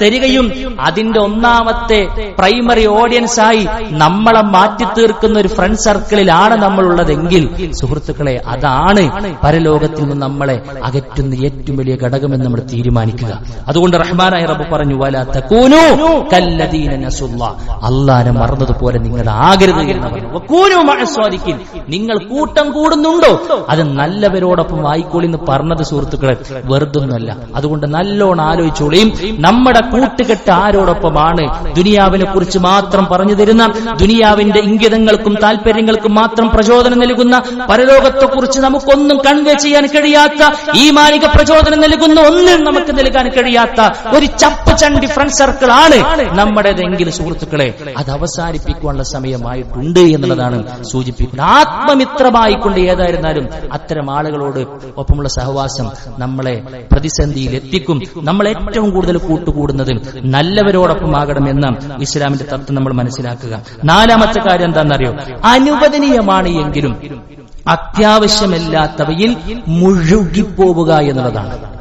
തരികയും അതിന്റെ ഒന്നാമത്തെ പ്രൈമറി ഓഡിയൻസ് ആയി നമ്മളെ മാറ്റി തീർക്കുന്ന ഒരു ഫ്രണ്ട് സർക്കിളിലാണ് നമ്മളുള്ളതെങ്കിൽ സുഹൃത്തുക്കളെ അതാണ് പരലോകത്തിൽ നിന്ന് നമ്മളെ അകറ്റുന്ന ഏറ്റവും വലിയ ഘടകമെന്ന് നമ്മൾ തീരുമാനിക്കുക. അതുകൊണ്ട് റഹ്മാനായ റബ്ബ് പറഞ്ഞു വല തകൂനു കല്ലദീന അള്ളാനെ മറന്നതുപോലെ നിങ്ങൾ ആകരുത് നിങ്ങൾ കൂട്ടം കൂടുന്നുണ്ടോ? അത് നല്ലവരോടൊപ്പം ആയിക്കോളി എന്ന് പറഞ്ഞത് സുഹൃത്തുക്കളെ വെറുതൊന്നുമല്ല. അതുകൊണ്ട് നല്ലോണം ആലോചിച്ചോളിയും നമ്മുടെ കൂട്ടുകെട്ട് ആരോടൊപ്പമാണ് ദുനിയാവിനെ കുറിച്ച് മാത്രം പറഞ്ഞു തരുന്ന ദുനിയാവിന്റെ ഇംഗിതങ്ങൾക്കും താല്പര്യങ്ങൾക്കും മാത്രം പ്രചോദനം നൽകുന്ന പരലോകത്തെ കുറിച്ച് നമുക്കൊന്നും കൺവേ ചെയ്യാൻ കഴിയാത്ത ഈ മാനിക പ്രചോദനം നൽകുന്ന ഒന്നും നമുക്ക് നൽകാൻ കഴിയാത്ത ഒരു ചപ്പ് ചണ്ടി ഫ്രണ്ട് സർക്കിൾ ആണ് നമ്മുടേതെങ്കിൽ സുഹൃത്തുക്കളെ അത് അവസാനിപ്പിക്കാനുള്ള സമയമായിട്ടുണ്ട് എന്നുള്ളതാണ് സൂചിപ്പിക്കുന്നത്. ആത്മമിത്രമായിക്കൊണ്ട് ഏതായിരുന്നാലും അത്തരം ആളുകളോട് ഒപ്പമുള്ള സഹവാസം നമ്മളെ പ്രതിസന്ധിയിൽ എത്തിക്കും. നമ്മൾ ഏറ്റവും കൂടുതൽ കൂട്ടുകൂടുന്നത് നല്ലവരോടൊപ്പമാകണമെന്ന ഇസ്ലാമിന്റെ തത്വം നമ്മൾ മനസ്സിലാക്കുക. നാലാമത്തെ കാര്യം എന്താണെന്നറിയോ? അനുവദനീയമാണ് എങ്കിലും അത്യാവശ്യമല്ലാത്തവയിൽ മുഴുകിപ്പോവുക എന്നുള്ളതാണ്.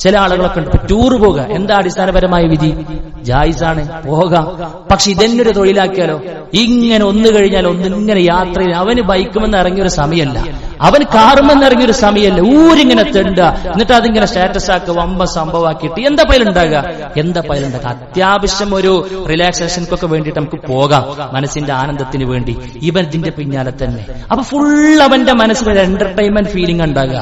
ചില ആളുകളൊക്കെ ഉണ്ട്. ടൂർ പോകുക എന്താ അടിസ്ഥാനപരമായ വിധി? ജായിസാണ്. പോകാം. പക്ഷെ ഇതെന്നൊരു തൊഴിലാക്കിയാലോ? ഇങ്ങനെ ഒന്ന് കഴിഞ്ഞാൽ ഒന്നിങ്ങനെ യാത്രയിൽ അവന് ബൈക്കുമെന്ന് ഇറങ്ങിയൊരു സമയമല്ല. അവന് കാർമെന്നിറങ്ങിയ ഒരു സമയമല്ല ഊരിങ്ങനെ തെണ്ട. എന്നിട്ട് അതിങ്ങനെ സ്റ്റാറ്റസ് ആക്കുക വമ്പ സംഭവമാക്കിയിട്ട് എന്താ പയലുണ്ടാകുക എന്താ പയലുണ്ടാകുക അത്യാവശ്യം ഒരു റിലാക്സേഷൻക്കൊക്കെ വേണ്ടിയിട്ട് നമുക്ക് പോകാം. മനസ്സിന്റെ ആനന്ദത്തിന് വേണ്ടി. ഇവൻ ഇതിന്റെ പിന്നാലെ തന്നെ. അപ്പൊ ഫുൾ അവന്റെ മനസ്സിൽ ഒരു എന്റർടൈൻമെന്റ് ഫീലിംഗ് ഉണ്ടാകുക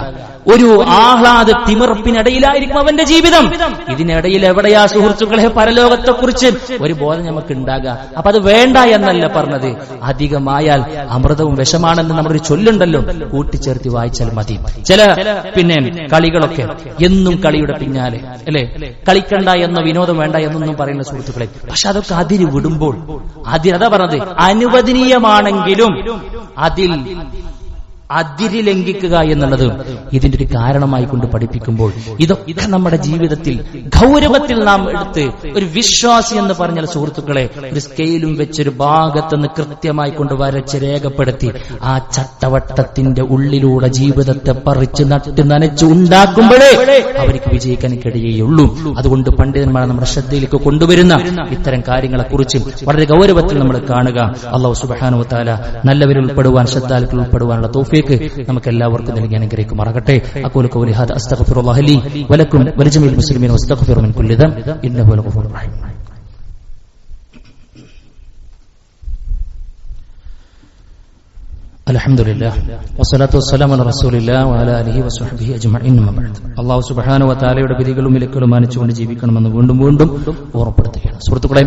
ഒരു ആഹ്ലാദ തിമിർപ്പിനിടയിലായിരിക്കും അവന്റെ ജീവിതം. ഇതിനിടയിൽ എവിടെയാ സുഹൃത്തുക്കളെ പരലോകത്തെ കുറിച്ച് ഒരു ബോധം നമുക്ക് ഉണ്ടാകുക അപ്പൊ അത് വേണ്ട എന്നല്ല പറഞ്ഞത്. അധികമായാൽ അമൃതവും വിഷമാണെന്ന് നമ്മളൊരു ചൊല്ലുണ്ടല്ലോ. കൂട്ടിച്ചേർത്തി വായിച്ചാൽ മതി. ചില പിന്നെ കളികളൊക്കെ എന്നും കളിയുടെ പിന്നാലെ അല്ലെ? കളിക്കണ്ട എന്ന വിനോദം വേണ്ട എന്നൊന്നും പറയുന്ന സുഹൃത്തുക്കളെ പക്ഷെ അതൊക്കെ അതിര് വിടുമ്പോൾ അതിരതാ അതാ പറഞ്ഞത് അനുവദനീയമാണെങ്കിലും അതിൽ അതിരി ലംഘിക്കുക എന്നുള്ളത് ഇതിന്റെ ഒരു കാരണമായി കൊണ്ട് പഠിപ്പിക്കുമ്പോൾ ഇതൊക്കെ നമ്മുടെ ജീവിതത്തിൽ ഗൗരവത്തിൽ നാം എടുത്ത് ഒരു വിശ്വാസി എന്ന് പറഞ്ഞാൽ സുഹൃത്തുക്കളെ ഒരു സ്കെയിലും വെച്ചൊരു ഭാഗത്തുനിന്ന് കൃത്യമായി കൊണ്ട് വരച്ച് രേഖപ്പെടുത്തി ആ ചട്ടവട്ടത്തിന്റെ ഉള്ളിലൂടെ ജീവിതത്തെ പറിച്ച് നട്ട് നനച്ച് ഉണ്ടാക്കുമ്പോഴേ അവർക്ക് വിജയിക്കാൻ കഴിയുകയുള്ളൂ. അതുകൊണ്ട് പണ്ഡിതന്മാർ നമ്മുടെ ശ്രദ്ധയിലേക്ക് കൊണ്ടുവരുന്ന ഇത്തരം കാര്യങ്ങളെ കുറിച്ചും വളരെ ഗൗരവത്തിൽ നമ്മൾ കാണുക. അള്ളാഹു സുബാനുവത്താല താല നല്ലവരിൽ ഉൾപ്പെടുവാൻ ശ്രദ്ധാലുക്കൾ ഉൾപ്പെടുവാനുള്ള തോഫിക്ക് നമുക്ക് എല്ലാവർക്കും നൽകി അനുഗ്രഹിക്കുമാറാകട്ടെ അക്കോൽ കൗലി ഹാദ അസ്തഗ്ഫിറുല്ലാഹി ലി വലക്കും വലിജമീൽ മുസ്ലിമീൻ വസ്തഗ്ഫിറു മിൻ കുല്ലി ദം ഇന്നഹു ലഗഫൂറുർ റഹീം الحمد لله والصلاة والسلام على رسول الله وعلى آله وصحبه أجمعين أما بعد അള്ളാഹു സുബ്ഹാന വതാലയുടെ വിധികളും വിലക്കുകളും മാനിച്ചുകൊണ്ട് ജീവിക്കണമെന്ന് വീണ്ടും വീണ്ടും ഓർമ്മപ്പെടുത്തുകയാണ് സുഹൃത്തുക്കളെ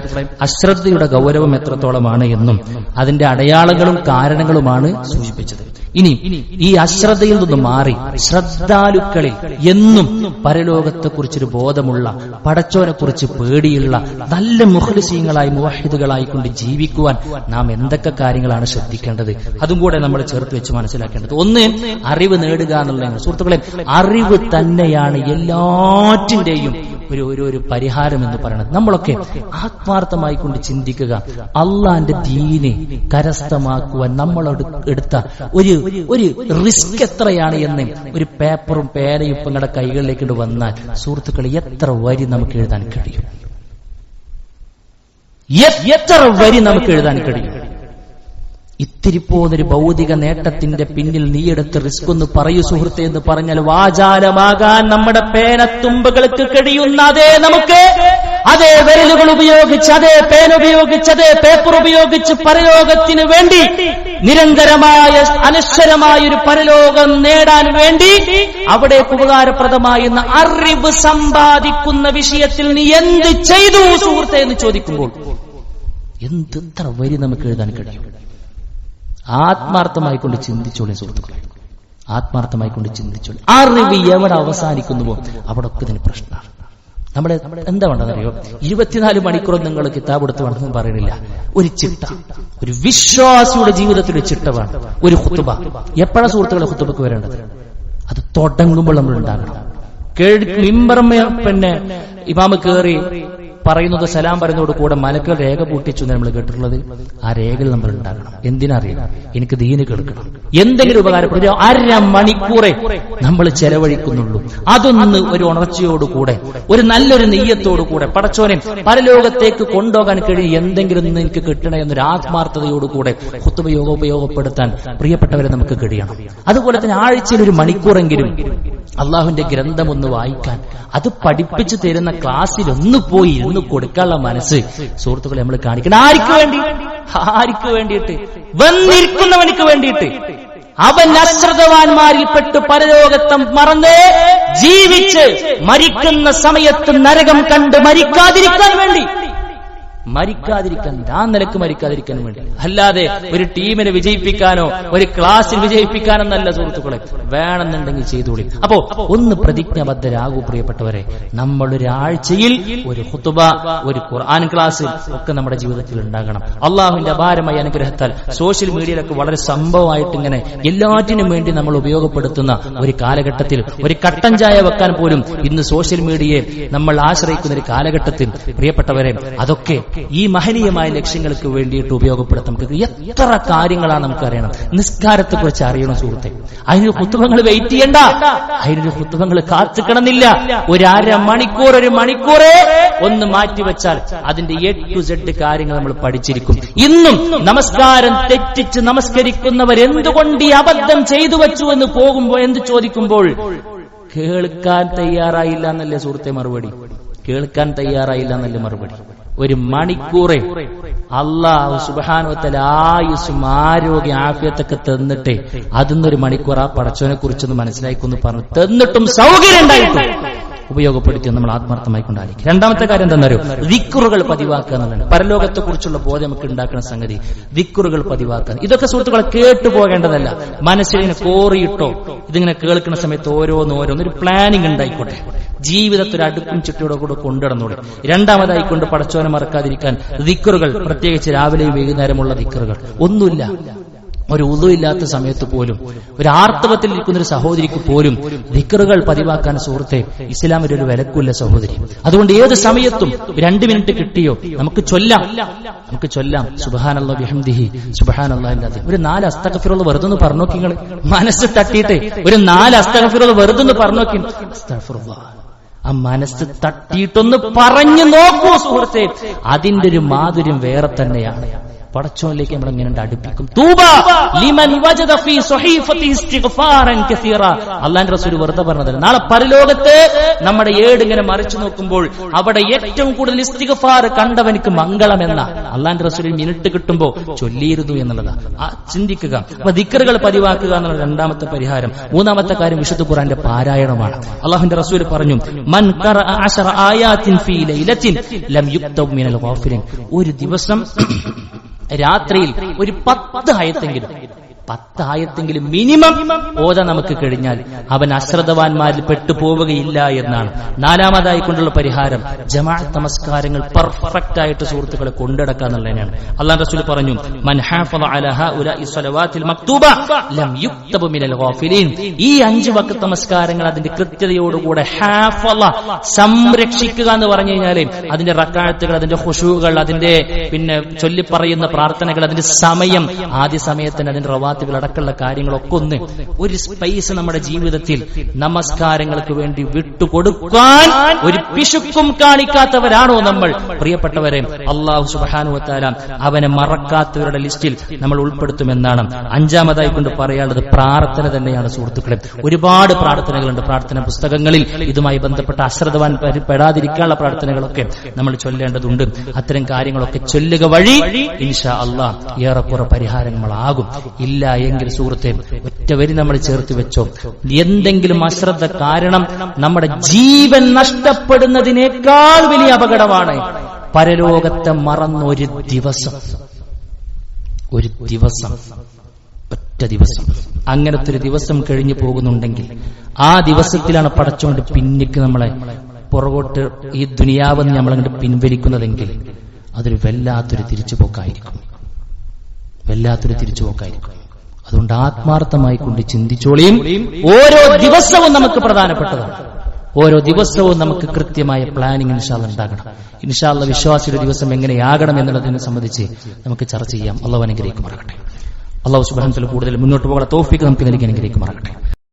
അശ്രദ്ധയുടെ ഗൗരവം എത്രത്തോളമാണ് എന്നും അതിന്റെ അടയാളങ്ങളും കാരണങ്ങളുമാണ് സൂചിപ്പിച്ചത് ഇനി ഈ അശ്രദ്ധയിൽ നിന്ന് മാറി ശ്രദ്ധാലുക്കളിൽ എന്നും പരലോകത്തെക്കുറിച്ചൊരു ബോധമുള്ള പടച്ചോനെ കുറിച്ച് പേടിയുള്ള നല്ല മുഖ്ലിസീങ്ങളായി മുവഹിദുകളായി കൊണ്ട് ജീവിക്കുവാൻ നാം എന്തൊക്കെ കാര്യങ്ങളാണ് ശ്രദ്ധിക്കേണ്ടത്? അതും കൂടെ നമ്മൾ ചേർത്ത് വെച്ച് മനസ്സിലാക്കേണ്ടത്. ഒന്ന് അറിവ് നേടുക എന്നുള്ള സുഹൃത്തുക്കളെ അറിവ് തന്നെയാണ് എല്ലാറ്റിന്റെയും ഒരു ഒരു ഒരു പരിഹാരം എന്ന് പറയുന്നത്. നമ്മളൊക്കെ ആത്മാർത്ഥമായി കൊണ്ട് ചിന്തിക്കുക അള്ളാന്റെ ദീനെ കരസ്ഥമാക്കുവാൻ നമ്മൾ എടുത്ത ഒരു ഒരു റിസ്ക് എത്രയാണ് എന്ന് ഒരു പേപ്പറും പേനയും നിങ്ങളുടെ കൈകളിലേക്ക് വന്നാൽ സുഹൃത്തുക്കൾ എത്ര വരി നമുക്ക് എഴുതാൻ കഴിയും? എത്ര വരി നമുക്ക് എഴുതാൻ കഴിയും? ഇത്തിരി പോന്നൊരു ഭൗതിക നേട്ടത്തിന്റെ പിന്നിൽ നീയെടുത്ത് റിസ്ക് ഒന്ന് പറയൂ സുഹൃത്തെ എന്ന് പറഞ്ഞാൽ വാചാലമാകാൻ നമ്മുടെ പേനത്തുമ്പുകൾക്ക് കഴിയുന്ന അതേ നമുക്ക് അതേ വിരലുകൾ ഉപയോഗിച്ച് അതേ പേന ഉപയോഗിച്ച് അതേ പേപ്പർ ഉപയോഗിച്ച് പരലോകത്തിന് വേണ്ടി നിരന്തരമായ അനശ്വരമായ ഒരു പരലോകം നേടാൻ വേണ്ടി അവിടെ ഉപകാരപ്രദമായിരുന്ന അറിവ് സമ്പാദിക്കുന്ന വിഷയത്തിൽ നീ എന്ത് ചെയ്തു സുഹൃത്തെ എന്ന് ചോദിക്കുമ്പോൾ എന്തെത്ര വരി നമുക്ക് എഴുതാൻ കഴിയും? ആത്മാർത്ഥമായി കൊണ്ട് ചിന്തിച്ചോളെ സുഹൃത്തുക്കളെ. ആത്മാർത്ഥമായി കൊണ്ട് ചിന്തിച്ചോളെ. അറിവ് എവിടെ അവസാനിക്കുന്നുവോ അവിടെ ഒക്കെ ഇതിന് പ്രശ്നമാണ്. നമ്മുടെ എന്താ വേണ്ടതറിയോ ഇരുപത്തിനാല് മണിക്കൂർ നിങ്ങൾ കിതാബ് എടുത്ത് വേണമെന്ന് പറയുന്നില്ല. ഒരു ചിട്ട. ഒരു വിശ്വാസിയുടെ ജീവിതത്തിൽ ഒരു ചിട്ട വേണം. ഒരു ഹുത്തുബ എപ്പോഴാണ് സുഹൃത്തുക്കളെ ഹുത്തുബക്ക് വരേണ്ടത്? അത് തുടങ്ങുമ്പോൾ നമ്മൾ ഉണ്ടാകണം മിമ്പറമ്മ പിന്നെ ഇമാമ് കേറി പറയുന്നത് സലാം പറയുന്നതോട് കൂടെ മലക്കൾ രേഖ പൂട്ടിച്ചു നമ്മൾ കേട്ടിട്ടുള്ളത് ആ രേഖകൾ നമ്മൾ ഉണ്ടാകണം. എന്തിനറിയാം എനിക്ക് ദീന് കേൾക്കണം. എന്തെങ്കിലും ഉപകാരപ്പെടുത്തി അര മണിക്കൂറെ നമ്മൾ ചെലവഴിക്കുന്നുള്ളൂ. അതൊന്ന് ഒരു ഉണർച്ചയോടുകൂടെ ഒരു നല്ലൊരു നെയ്യത്തോടു കൂടെ. പടച്ചോനെ പരലോകത്തേക്ക് കൊണ്ടുപോകാൻ കഴിയും എന്തെങ്കിലും ഒന്ന് എനിക്ക് കിട്ടണേ എന്നൊരു ആത്മാർത്ഥതയോടുകൂടെ ഹുത്തുപയോഗ ഉപയോഗപ്പെടുത്താൻ പ്രിയപ്പെട്ടവരെ നമുക്ക് കഴിയണം. അതുപോലെ തന്നെ ആഴ്ചയിൽ ഒരു മണിക്കൂറെങ്കിലും അള്ളാഹുവിന്റെ ഗ്രന്ഥം ഒന്ന് വായിക്കാൻ അത് പഠിപ്പിച്ചു തരുന്ന ക്ലാസ്സിൽ ഒന്ന് പോയി ഇരുന്ന് കൊടുക്കാനുള്ള മനസ്സ് സുഹൃത്തുക്കളെ നമ്മൾ കാണിക്കണം. ആർക്ക് വേണ്ടി? ആർക്ക് വേണ്ടിയിട്ട്? വന്നിരിക്കുന്നവനിക്ക് വേണ്ടിയിട്ട്. അവൻ അശ്രദ്ധവാന്മാരിൽപ്പെട്ട് പരലോകത്തം മറന്ന് ജീവിച്ച് മരിക്കുന്ന സമയത്ത് നരകം കണ്ട് മരിക്കാതിരിക്കാൻ വേണ്ടി മരിക്കാതിരിക്കാൻ ആ നിലയ്ക്ക് മരിക്കാതിരിക്കാൻ വേണ്ടി. അല്ലാതെ ഒരു ടീമിനെ വിജയിപ്പിക്കാനോ ഒരു ക്ലാസ്സിൽ വിജയിപ്പിക്കാനോ നല്ല സുഹൃത്തുക്കളെ വേണമെന്നുണ്ടെങ്കിൽ ചെയ്തോളി അപ്പോ ഒന്ന് പ്രതിജ്ഞാബദ്ധരാകൂ പ്രിയപ്പെട്ടവരെ. നമ്മൾ ഒരാഴ്ചയിൽ ഒരു ഹുത്തുബ ഒരു ഖുർആൻ ക്ലാസ് ഒക്കെ നമ്മുടെ ജീവിതത്തിൽ ഉണ്ടാകണം. അള്ളാഹുവിന്റെ അപാരമായ അനുഗ്രഹത്താൽ സോഷ്യൽ മീഡിയയിലൊക്കെ വളരെ സംഭവമായിട്ട് ഇങ്ങനെ എല്ലാറ്റിനും വേണ്ടി നമ്മൾ ഉപയോഗപ്പെടുത്തുന്ന ഒരു കാലഘട്ടത്തിൽ ഒരു കട്ടൻ ചായ വെക്കാൻ പോലും ഇന്ന് സോഷ്യൽ മീഡിയയെ നമ്മൾ ആശ്രയിക്കുന്ന ഒരു കാലഘട്ടത്തിൽ പ്രിയപ്പെട്ടവരെ അതൊക്കെ ഈ മഹനീയമായ ലക്ഷ്യങ്ങൾക്ക് വേണ്ടിയിട്ട് ഉപയോഗപ്പെടുത്താം നമുക്ക് എത്ര കാര്യങ്ങളാണ് നമുക്ക് അറിയണം നിസ്കാരത്തെ കുറിച്ച് അറിയണം സുഹൃത്തെ. അതിന് പുസ്തകങ്ങൾ വെയിറ്റ് ചെയ്യണ്ട. അതിനൊരു പുസ്തകങ്ങൾ കാത്തുക്കണമെന്നില്ല. ഒരു അര മണിക്കൂർ ഒരു മണിക്കൂറേ ഒന്ന് മാറ്റിവെച്ചാൽ അതിന്റെ എ ടു സെഡ് കാര്യങ്ങൾ നമ്മൾ പഠിച്ചിരിക്കും. ഇന്നും നമസ്കാരം തെറ്റിച്ച് നമസ്കരിക്കുന്നവർ എന്തുകൊണ്ട് ഈ അബദ്ധം ചെയ്തു വെച്ചു എന്ന് പോകുമ്പോൾ എന്ത് ചോദിക്കുമ്പോൾ കേൾക്കാൻ തയ്യാറായില്ല എന്നല്ലേ സുഹൃത്തെ മറുപടി. കേൾക്കാൻ തയ്യാറായില്ല എന്നല്ലേ മറുപടി. ഒരു മണിക്കൂറെ അള്ളാഹു സുബാനുവത്തല ആയുസും ആരോഗ്യ ആഫിയത്തൊക്കെ തന്നിട്ട് അതിന്നൊരു മണിക്കൂർ ആ പടച്ചവനെ കുറിച്ചൊന്ന് മനസ്സിലായിക്കൊന്ന് പറഞ്ഞു. തന്നിട്ടും സൗകര്യം ഉണ്ടായിട്ടും ഉപയോഗപ്പെടുത്തി നമ്മൾ ആത്മാർത്ഥമായി കൊണ്ടായിരിക്കും രണ്ടാമത്തെ കാര്യം എന്താണെന്നറിയോ? വിക്കുറുകൾ പതിവാക്കുക എന്നുള്ളതാണ്. പരലോകത്തെക്കുറിച്ചുള്ള ബോധം നമുക്ക് ഉണ്ടാക്കുന്ന സംഗതി. വിക്കുറുകൾ പതിവാക്കുക. ഇതൊക്കെ സുഹൃത്തുക്കളെ കേട്ടു പോകേണ്ടതല്ല. മനസ്സിനെ കോറിയിട്ടോ ഇതിങ്ങനെ കേൾക്കുന്ന സമയത്ത് ഓരോന്ന് ഓരോന്ന് ഒരു പ്ലാനിങ് ഉണ്ടായിക്കോട്ടെ. ജീവിതത്തിൽ അടുക്കും ചുറ്റിയോടെ കൂടെ കൊണ്ടുനടന്നോളൂ. രണ്ടാമതായി കൊണ്ട് പടച്ചോനെ മറക്കാതിരിക്കാൻ ദിക്കറുകൾ പ്രത്യേകിച്ച് രാവിലെയും വൈകുന്നേരമുള്ള ദിക്കറുകൾ ഒന്നുമില്ല. ഒരു ഉളു ഇല്ലാത്ത സമയത്ത് പോലും ഒരു ആർത്തവത്തിൽ ഇരിക്കുന്ന ഒരു സഹോദരിക്ക് പോലും ദിക്കറുകൾ പതിവാക്കാൻ സുഹൃത്തെ ഇസ്ലാമിൽ ഒരു വിലക്കുമില്ല സഹോദരി. അതുകൊണ്ട് ഏത് സമയത്തും രണ്ട് മിനിറ്റ് കിട്ടിയോ നമുക്ക് ചൊല്ലാം. നമുക്ക് ചൊല്ലാം. സുബഹാനല്ല വിഹംദിഹി സുബഹാനല്ല ഇല്ലാതെ. ഒരു നാല് അസ്തകഫിറുള്ള വെറുതെ പറഞ്ഞു നോക്കി നിങ്ങൾ മനസ്സ് തട്ടിയിട്ട് ഒരു നാല് അസ്തകഫിറുള്ള വെറുതെ പറഞ്ഞു നോക്കി. ആ മനസ്സ് തട്ടിയിട്ടൊന്ന് പറഞ്ഞു നോക്കൂ സുഹൃത്തെ. അതിന്റെ ഒരു മാധുര്യം വേറെ തന്നെയാണ്. പടച്ചോനിലേക്ക് നമ്മൾ എങ്ങനെ അടുപ്പിക്കും. അല്ലാഹുവിന്റെ റസൂൽ വെറുതെ പറഞ്ഞതല്ല. നാളെ പരലോകത്ത് നമ്മുടെ ഏട് ഇങ്ങനെ മറിച്ചു നോക്കുമ്പോൾ അവിടെ ഏറ്റവും കൂടുതൽ ഇസ്തിഗഫാർ കണ്ടവനിക്ക് മംഗളം എന്ന. അള്ളാന്റെ റസൂൽ മിനിറ്റ് കിട്ടുമ്പോൾ ചൊല്ലിയിരുന്നു ആ ചിന്തിക്കുക. അപ്പൊ ദിക്കറുകൾ പതിവാക്കുക എന്നുള്ള രണ്ടാമത്തെ പരിഹാരം. മൂന്നാമത്തെ കാര്യം വിശുദ്ധ ഖുറാന്റെ പാരായണമാണ്. അള്ളാഹുന്റെ റസൂൽ പറഞ്ഞു മൻ ഒരു ദിവസം രാത്രിയിൽ ഒരു പത്ത് ആയത്തെങ്കിലും പത്ത് ആയത്തെങ്കിലും മിനിമം ഓത നമുക്ക് കഴിഞ്ഞാൽ അവൻ അശ്രദ്ധവാന്മാരിൽ പെട്ടുപോവുകയില്ല എന്നാണ്. നാലാമതായി കൊണ്ടുള്ള പരിഹാരം ജമാഅത്ത് നമസ്കാരങ്ങൾ പെർഫെക്റ്റ് ആയിട്ട് സുഹൃത്തുക്കളെ കൊണ്ടെടുക്കുക എന്നുള്ളതിനാണ്. അള്ളാഹ് റസൂൽ പറഞ്ഞു ഈ അഞ്ച് വക്ക് നമസ്കാരങ്ങൾ അതിന്റെ കൃത്യതയോടുകൂടെ സംരക്ഷിക്കുക എന്ന് പറഞ്ഞു കഴിഞ്ഞാൽ അതിന്റെ റക്കാഴത്തുകൾ അതിന്റെ ഹുഷുകൾ അതിന്റെ പിന്നെ ചൊല്ലിപ്പറയുന്ന പ്രാർത്ഥനകൾ അതിന്റെ സമയം ആദ്യ സമയത്തിന് അതിന്റെ റവാത്തുകൾ അടക്കമുള്ള കാര്യങ്ങളൊക്കെ ഒന്ന് ഒരു സ്പേസ് നമ്മുടെ ജീവിതത്തിൽ നമസ്കാരങ്ങൾക്ക് വേണ്ടി വിട്ടുകൊടുക്കാൻ ഒരു പിശുക്കും കാണിക്കാത്തവരാണോ നമ്മൾ? പ്രിയപ്പെട്ടവരെ അള്ളാഹു സുബാനുവത്താല അവനെ മറക്കാത്തവരുടെ ലിസ്റ്റിൽ നമ്മൾ ഉൾപ്പെടുത്തുമെന്നാണ്. അഞ്ചാമതായി കൊണ്ട് പറയാനുള്ളത് പ്രാർത്ഥന തന്നെയാണ് സുഹൃത്തുക്കളെ. ഒരുപാട് പ്രാർത്ഥനകളുണ്ട്. പ്രാർത്ഥന പുസ്തകങ്ങളിൽ ഇതുമായി ബന്ധപ്പെട്ട അശ്രദ്ധവാൻ പെടാതിരിക്കാനുള്ള പ്രാർത്ഥനകളൊക്കെ നമ്മൾ ചൊല്ലേണ്ടതുണ്ട്. അത്തരം കാര്യങ്ങളൊക്കെ ചൊല്ലുക വഴി ഇൻഷാ അള്ളാഹ് ഏറെക്കുറെ പരിഹാരങ്ങളാകും. ഇല്ല എങ്കിൽ സുഹൃത്തെ ഒറ്റ വരി നമ്മൾ ചേർത്ത് വെച്ചോ. എന്തെങ്കിലും അശ്രദ്ധ കാരണം നമ്മുടെ ജീവൻ നഷ്ടപ്പെടുന്നതിനേക്കാൾ വലിയ അപകടമാണ് പരലോകത്തെ മറന്ന ഒരു ദിവസം. ഒരു ദിവസം. ഒറ്റ ദിവസം. അങ്ങനത്തെ ഒരു ദിവസം കഴിഞ്ഞു പോകുന്നുണ്ടെങ്കിൽ ആ ദിവസത്തിലാണ് പടച്ചുകൊണ്ട് പിന്നിക്ക് നമ്മളെ പുറകോട്ട് ഈ ദുനിയാവെന്ന് നമ്മളങ്ങോട്ട് പിൻവലിക്കുന്നതെങ്കിൽ അതൊരു വല്ലാത്തൊരു തിരിച്ചുപോക്കായിരിക്കും. വല്ലാത്തൊരു തിരിച്ചുപോക്കായിരിക്കും. അതുകൊണ്ട് ആത്മാർത്ഥമായി കൊണ്ട് ചിന്തിച്ചോളിയും. ഓരോ ദിവസവും നമുക്ക് പ്രധാനപ്പെട്ടതാണ്. ഓരോ ദിവസവും നമുക്ക് കൃത്യമായ പ്ലാനിങ് ഇൻഷാല്ല ഉണ്ടാകണം. ഇൻഷാല്ല വിശ്വാസിയുടെ ദിവസം എങ്ങനെയാകണം എന്നുള്ളതിനെ സംബന്ധിച്ച് നമുക്ക് ചർച്ച ചെയ്യാം. അള്ളാഹു അനുഗ്രഹിക്കുമാറാകട്ടെ. അള്ളാഹു സുബാനത്തിൽ കൂടുതൽ മുന്നോട്ട് പോകാൻ തോഫിക്ക് നമുക്ക് നൽകി അനുഗ്രഹിക്കുമാറാകട്ടെ.